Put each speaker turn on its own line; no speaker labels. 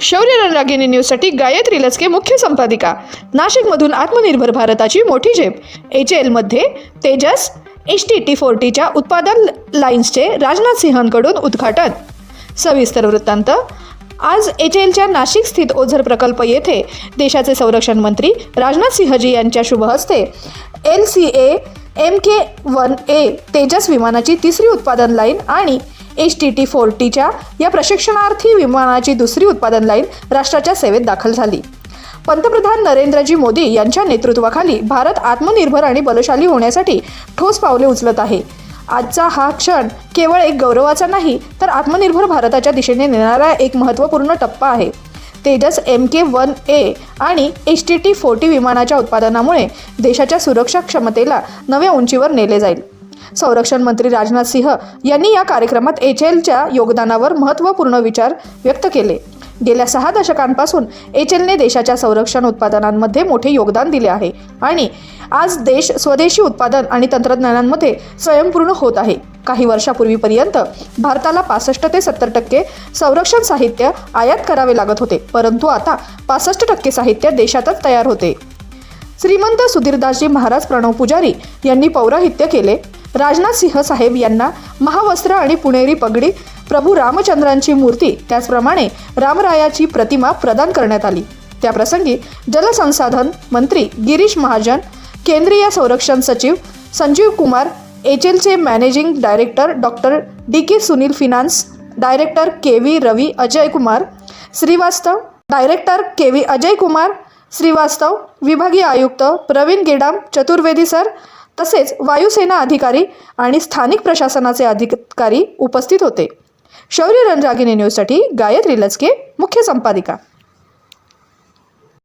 शौर्य रणरागिणी न्यूजसाठी गायत्री लचके मुख्य संपादिका. नाशिकमधून आत्मनिर्भर भारताची मोठी झेप. एच एलमध्ये तेजस एच टी टी फोर्टीच्या उत्पादन लाईन्सचे राजनाथ सिंहांकडून उद्घाटन. सविस्तर वृत्तांत. आज एच एलच्या नाशिक स्थित ओझर प्रकल्प येथे देशाचे संरक्षण मंत्री राजनाथ सिंहजी यांच्या शुभ हस्ते L C A M K one A Tejas विमानाची तिसरी उत्पादन लाईन आणि एच टी टी फोर्टीच्या या प्रशिक्षणार्थी विमानाची दुसरी उत्पादन लाईन राष्ट्राच्या सेवेत दाखल झाली. पंतप्रधान नरेंद्रजी मोदी यांच्या नेतृत्वाखाली भारत आत्मनिर्भर आणि बलशाली होण्यासाठी ठोस पावले उचलत आहे. आजचा हा क्षण केवळ एक गौरवाचा नाही तर आत्मनिर्भर भारताच्या दिशेने नेणारा एक महत्त्वपूर्ण टप्पा आहे. Tejas M K one A आणि एच टी टी फोर्टी विमानाच्या उत्पादनामुळे देशाच्या सुरक्षा क्षमतेला नव्या उंचीवर नेले जाईल. संरक्षण मंत्री राजनाथ सिंह यांनी या कार्यक्रमात एच एलच्या योगदानावर महत्त्वपूर्ण विचार व्यक्त केले. गेल्या सहा दशकांपासून एच एलने देशाच्या संरक्षण उत्पादनांमध्ये मोठे योगदान दिले आहे आणि आज देश स्वदेशी उत्पादन आणि तंत्रज्ञानांमध्ये स्वयंपूर्ण होत आहे. काही वर्षापूर्वीपर्यंत भारताला पासष्ट ते सत्तर टक्के संरक्षण साहित्य आयात करावे लागत होते परंतु आता पासष्ट टक्के साहित्य देशातच तयार होते. श्रीमंत सुधीरदासजी महाराज प्रणव पुजारी यांनी पौराहित्य केले. राजनाथ सिंह साहेब यांना महावस्त्र आणि पुणेरी पगडी प्रभू रामचंद्रांची मूर्ती त्याचप्रमाणे रामरायाची प्रतिमा प्रदान करण्यात आली. त्याप्रसंगी जलसंसाधन मंत्री गिरीश महाजन केंद्रीय संरक्षण सचिव संजीव कुमार एच एलचे managing director doctor D K Sunil finance director K V Ravi Ajay Kumar Shrivastava director K V Ajay Kumar Shrivastava विभागीय आयुक्त प्रवीण गेडाम चतुर्वेदी सर तसेच वायुसेना अधिकारी आणि स्थानिक प्रशासनाचे अधिकारी उपस्थित होते. शौर्य रणरागिनी न्यूजसाठी गायत्री लचके मुख्य संपादिका.